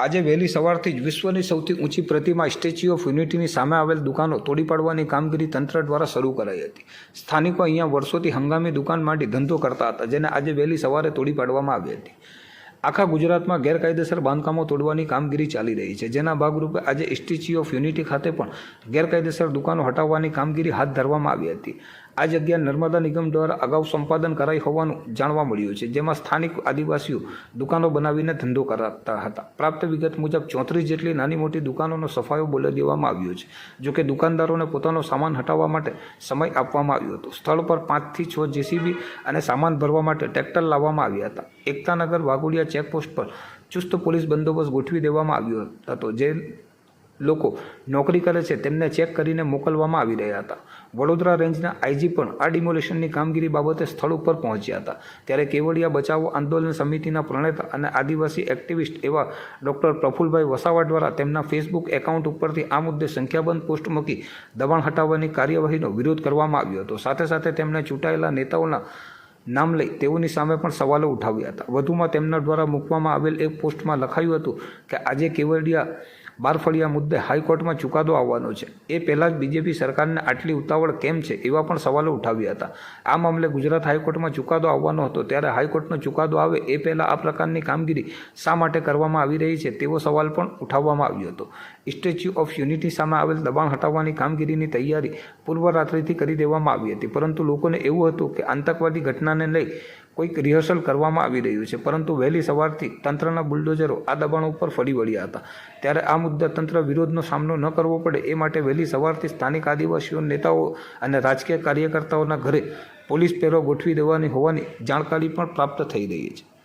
આજે વહેલી સવારથી જ વિશ્વની સૌથી ઊંચી પ્રતિમા સ્ટેચ્યુ ઓફ યુનિટીની સામે આવેલ દુકાનો તોડી પાડવાની કામગીરી તંત્ર દ્વારા શરૂ કરાઈ હતી. સ્થાનિકો અહીંયા વર્ષોથી હંગામી દુકાન માટે ધંધો કરતા હતા, જેને આજે વહેલી સવારે તોડી પાડવામાં આવી હતી. આખા ગુજરાતમાં ગેરકાયદેસર બાંધકામો તોડવાની કામગીરી ચાલી રહી છે, જેના ભાગરૂપે આજે સ્ટેચ્યુ ઓફ યુનિટી ખાતે પણ ગેરકાયદેસર દુકાનો હટાવવાની કામગીરી હાથ ધરવામાં આવી હતી. આ જગ્યા નર્મદા નિગમ દ્વારા અગાઉ સંપાદન કરાઈ હોવાનું જાણવા મળ્યું છે, જેમાં સ્થાનિક આદિવાસીઓ દુકાનો બનાવીને ધંધો કરાતા હતા. પ્રાપ્ત વિગત મુજબ, ચોત્રીસ જેટલી નાની મોટી દુકાનોનો સફાયો બોલી દેવામાં આવ્યો છે જોકે દુકાનદારોને પોતાનો સામાન હટાવવા માટે સમય આપવામાં આવ્યો હતો. સ્થળ પર પાંચથી છ જેસીબી અને સામાન ભરવા માટે ટ્રેક્ટર લાવવામાં આવ્યા હતા. એકતાનગર વાઘોડિયા ચેકપોસ્ટ પર ચુસ્ત પોલીસ બંદોબસ્ત ગોઠવી દેવામાં આવ્યો હતો, જે લોકો નોકરી કરે છે, તેમને ચેક કરીને મોકલવામાં આવી રહ્યા હતા. વડોદરા રેન્જના આઈજી પણ આ ડિમોલેશનની કામગીરી બાબતે સ્થળ ઉપર પહોંચ્યા હતા. ત્યારે કેવડિયા બચાવો આંદોલન સમિતિના પ્રણેતા અને આદિવાસી એક્ટિવિસ્ટ એવા ડૉક્ટર પ્રફુલભાઈ વસાવા દ્વારા તેમના ફેસબુક એકાઉન્ટ ઉપરથી આ મુદ્દે સંખ્યાબંધ પોસ્ટ મૂકી દબાણ હટાવવાની કાર્યવાહીનો વિરોધ કરવામાં આવ્યો હતો. સાથે સાથે તેમણે ચૂંટાયેલા નેતાઓના નામ લઈ તેઓની સામે પણ સવાલો ઉઠાવ્યા હતા. વધુમાં તેમના દ્વારા મૂકવામાં આવેલ એક પોસ્ટમાં લખાયું હતું કે, આજે કેવડિયા બારફળિયા મુદ્દે હાઈકોર્ટમાં ચુકાદો આવવાનો છે. એ પહેલાં જ બીજેપી સરકારને આટલી ઉતાવળ કેમ છે એવા પણ સવાલો ઉઠાવ્યા હતા. આ મામલે ગુજરાત હાઈકોર્ટમાં ચુકાદો આવવાનો હતો ત્યારે હાઈકોર્ટનો ચુકાદો આવે એ પહેલાં આ પ્રકારની કામગીરી શા માટે કરવામાં આવી રહી છે તેવો સવાલ પણ ઉઠાવવામાં આવ્યો હતો. સ્ટેચ્યુ ઓફ યુનિટી સામે આવેલ દબાણ હટાવવાની કામગીરીની તૈયારી પૂર્વ રાત્રિથી કરી દેવામાં આવી હતી. પરંતુ લોકોને એવું હતું કે આતંકવાદી ઘટનાને લઈ કોઈક રિહર્સલ કરવામાં આવી રહ્યું છે. પરંતુ વહેલી સવારથી તંત્રના બુલડોઝરો આ દબાણો ઉપર ફરી વળ્યા હતા. ત્યારે આ મુદ્દા તંત્ર વિરોધનો સામનો ન કરવો પડે એ માટે વહેલી સવારથી સ્થાનિક આદિવાસીઓ, નેતાઓ અને રાજકીય કાર્યકર્તાઓના ઘરે પોલીસ પહેરો ગોઠવી દેવાની હોવાની જાણકારી પણ પ્રાપ્ત થઈ રહી છે.